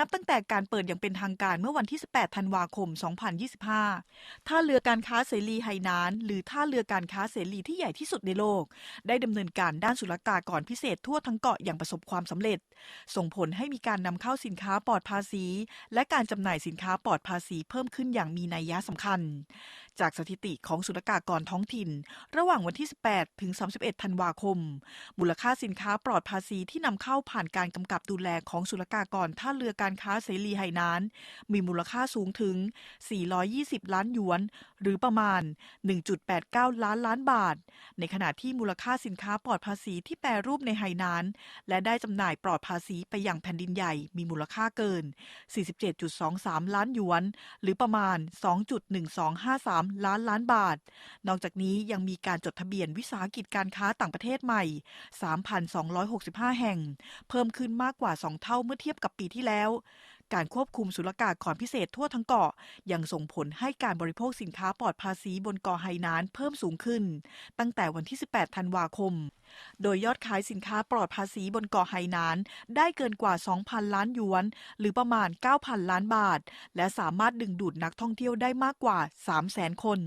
นับตั้งแต่การเปิดอย่างเป็นทางการเมื่อวันที่ 18 ธันวาคม 2025 ท่าเรือการค้าเสรีไหหนาน หรือท่าเรือการค้าเสรีที่ใหญ่ที่สุดในโลก ได้ดำเนินการด้านศุลกากรพิเศษทั่วทั้งเกาะอย่างประสบความสำเร็จ ส่งผลให้มีการนำเข้าสินค้าปลอดภาษี และการจำหน่ายสินค้าปลอดภาษีเพิ่มขึ้นอย่างมีนัยยะสำคัญ จากสถิติของศุลกากรท้องถิ่น ระหว่างวันที่ 18 ถึง 31 ธันวาคม มูลค่าสินค้าปลอดภาษีที่นำเข้าผ่านการกำกับดูแลของศุลกากรท่าเรือการค้าเสรีไหหนาน มีมูลค่าสูงถึง 420 ล้านหยวน หรือประมาณ 1.89 ล้านล้านบาท ในขณะที่มูลค่าสินค้าปลอดภาษีที่แปรรูปในไหหนาน และได้จำหน่ายปลอดภาษีไปยังแผ่นดินใหญ่มีมูลค่าเกิน 47.23 ล้านหยวน หรือประมาณ 2.1253 ล้านล้านบาท นอกจากนี้ยังมีการจดทะเบียนวิสาหกิจการค้าต่างประเทศใหม่ 3,265 แห่ง เพิ่มขึ้นมากกว่า 2 เท่าเมื่อเทียบกับปีที่แล้วการควบคุมศุลกากรพิเศษทั่วทั้งเกาะ ยังส่งผลให้การบริโภคสินค้าปลอดภาษีบนเกาะไหหนานเพิ่มสูงขึ้น ตั้งแต่วันที่ 18 ธันวาคม โดยยอดขายสินค้าปลอดภาษีบนเกาะไหหนาน ได้เกินกว่า 2,000 ล้านหยวน หรือประมาณ 9,000 ล้านบาท และสามารถดึงดูดนักท่องเที่ยวได้มากกว่า 300,000 คน